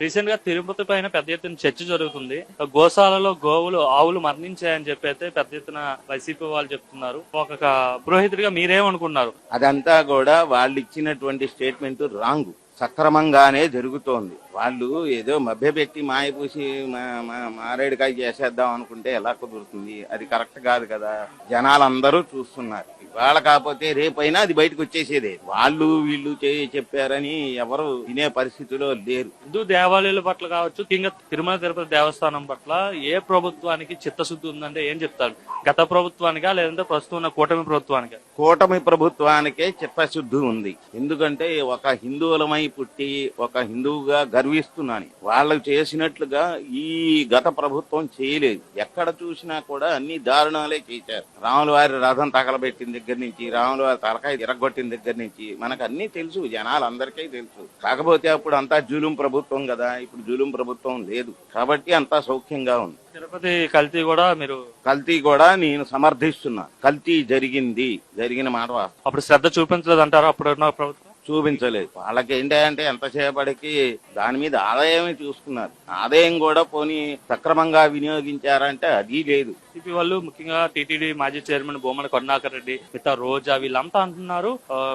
రీసెంట్గా తిరుపతి పైన పెద్ద ఎత్తున చర్చ జరుగుతుంది. గోశాలలో గోవులు ఆవులు మరణించాయని చెప్పి అయితే పెద్ద ఎత్తున వైసీపీ వాళ్ళు చెప్తున్నారు. ఒక పురోహితుడిగా మీరేమనుకున్నారు? అదంతా కూడా వాళ్ళు ఇచ్చినటువంటి స్టేట్మెంట్ రాంగ్. సక్రమంగానే జరుగుతోంది. వాళ్ళు ఏదో మభ్యపెట్టి మాయపూసి మా- మా- మారేడుకాయ చేసేద్దాం అనుకుంటే ఎలా కుదురుతుంది? అది కరెక్ట్ కాదు కదా. జనాలందరూ చూస్తున్నారు. ఇవాళ కాకపోతే రేపైనా అది బయటకు వచ్చేసేదే. వాళ్ళు వీళ్ళు చెప్పారని ఎవరు వినే పరిస్థితిలో లేరు. హిందూ దేవాలయాల పట్ల కావచ్చు ఇంకా తిరుమల తిరుపతి దేవస్థానం పట్ల ఏ ప్రభుత్వానికి చిత్తశుద్ధి ఉందంటే ఏం చెప్తారు? గత ప్రభుత్వానికా లేదంటే ప్రస్తుతం ఉన్న కూటమి ప్రభుత్వానికా? కూటమి ప్రభుత్వానికే చిత్తశుద్ధి ఉంది. ఎందుకంటే ఒక హిందువులమై పుట్టి ఒక హిందువుగా గర్విస్తున్నాను. వాళ్ళు చేసినట్లుగా ఈ గత ప్రభుత్వం చేయలేదు. ఎక్కడ చూసినా కూడా అన్ని దారుణాలే చేశారు. రాముల వారి రథం తగలబెట్టిన దగ్గర నుంచి రాముల వారి తలకాయ ఇరగొట్టిన దగ్గర నుంచి మనకు అన్ని తెలుసు జనాలందరికీ తెలుసు. కాకపోతే అప్పుడు అంతా జూలుం ప్రభుత్వం కదా ఇప్పుడు జూలుం ప్రభుత్వం లేదు. కాబట్టి అంతా సౌఖ్యంగా ఉంది. తిరుపతి కల్తీ కూడా మీరు కల్తీ కూడా నేను సమర్థిస్తున్నా. కల్తీ జరిగింది జరిగిన మాట. అప్పుడు శ్రద్ధ చూపించలేదు అంటారా అప్పుడు ప్రభుత్వం? చూపించలేదు. వాళ్ళకి ఏంటంటే ఎంతసేపటికి దాని మీద ఆదాయమే చూసుకున్నారు. ఆదాయం కూడా పోనీ సక్రమంగా వినియోగించారంటే అది లేదు. టీపీ వాళ్ళు ముఖ్యంగా టీటీడీ మాజీ చైర్మన్ బొమ్మన కరుణాకర్ రెడ్డి మిగతా రోజా వీళ్ళంతా అంటున్నారు.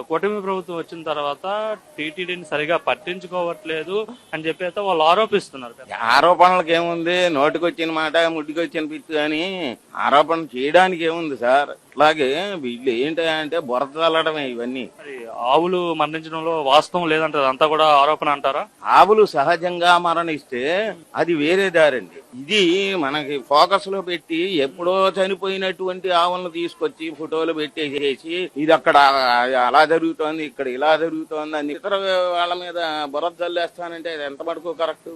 కూటమి ప్రభుత్వం వచ్చిన తర్వాత టీటీడీని సరిగా పట్టించుకోవట్లేదు అని చెప్పి అయితే వాళ్ళు ఆరోపిస్తున్నారు. ఆరోపణలకు ఏముంది? నోటికొచ్చిన మాట ముడ్డికొచ్చిన పిచ్చు అని ఆరోపణ చేయడానికి ఏముంది సార్? అట్లాగే వీళ్ళు ఏంటంటే బురద చల్లడమే ఇవన్నీ. మరి ఆవులు మరణించడంలో వాస్తవం లేదంటారు అంతా కూడా ఆరోపణ అంటారా? ఆవులు సహజంగా మరణిస్తే అది వేరే దారండి. ఇది మనకి ఫోకస్లో పెట్టి ఎప్పుడో చనిపోయినటువంటి ఆవులను తీసుకొచ్చి ఫోటోలు పెట్టేసేసి ఇది అక్కడ అలా జరుగుతోంది ఇక్కడ ఇలా జరుగుతోంది అని ఇతర వాళ్ళ మీద బురద జల్లేస్తానంటే అది ఎంత మటుకు కరెక్ట్?